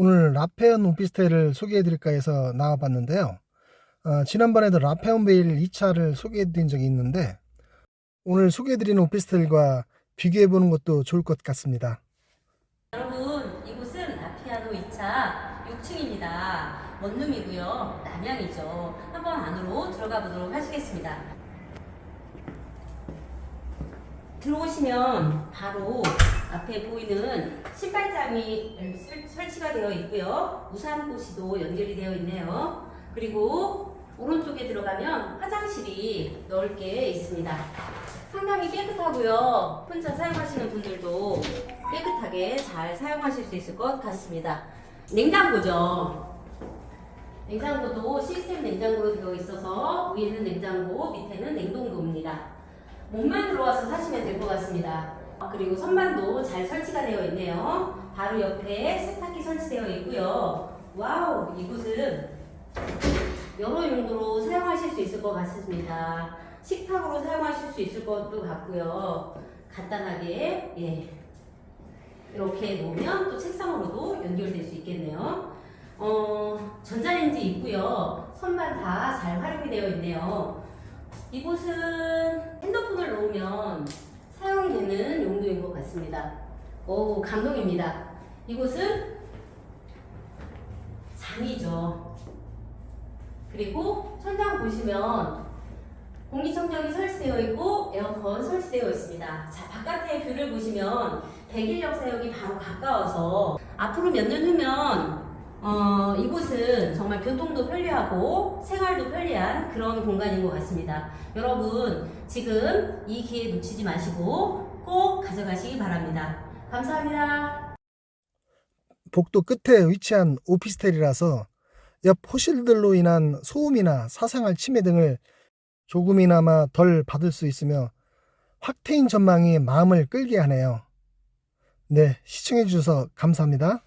오늘 라페온 오피스텔을 소개해드릴까 해서 나와봤는데요. 어, 지난번에도 라페온 베일 2차를 소개해드린 적이 있는데 오늘 소개해드린 오피스텔과 비교해보는 것도 좋을 것 같습니다. 여러분 이곳은 아피아노 2차 6층입니다. 원룸이고요. 남양이죠. 한번 안으로 들어가 보도록 하시겠습니다. 들어오시면 바로 앞에 보이는 신발장이 설- 설치가 되어 있고요. 우산꽂이도 연결이 되어 있네요. 그리고 오른쪽에 들어가면 화장실이 넓게 있습니다. 상당히 깨끗하고요. 혼자 사용하시는 분들도 깨끗하게 잘 사용하실 수 있을 것 같습니다. 냉장고죠. 냉장고도 시스템 냉장고로 되어 있어서 위에는 냉장고, 밑에는 냉동고입니다. 몸만 들어와서 사시면 될 것 같습니다. 그리고 선반도 잘 설치가 되어 있네요. 바로 옆에 세탁기 설치되어 있고요. 와우, 이곳은 여러 용도로 사용하실 수 있을 것 같습니다. 식탁으로 사용하실 수 있을 것도 같고요. 간단하게 예 이렇게 놓으면 또 책상으로도 연결될 수 있겠네요. 어 전자레인지 있고요. 선반 다 잘 활용이 되어 있네요. 이곳은 핸드폰을 놓으면 같습니다. 오 감동입니다. 이곳은 장이죠. 그리고 천장 보시면 공기청정기 설치되어 있고 에어컨 설치되어 있습니다. 자, 바깥의 뷰를 보시면 백일역 사역이 바로 가까워서 앞으로 몇 년 후면 어, 이곳은 정말 교통도 편리하고 생활도 편리한 그런 공간인 것 같습니다. 여러분 지금 이 기회 놓치지 마시고 꼭 가져가시기 바랍니다. 감사합니다. 복도 끝에 위치한 오피스텔이라서 옆 호실들로 인한 소음이나 사생활 침해 등을 조금이나마 덜 받을 수 있으며 확 트인 전망이 마음을 끌게 하네요. 네, 시청해주셔서 감사합니다.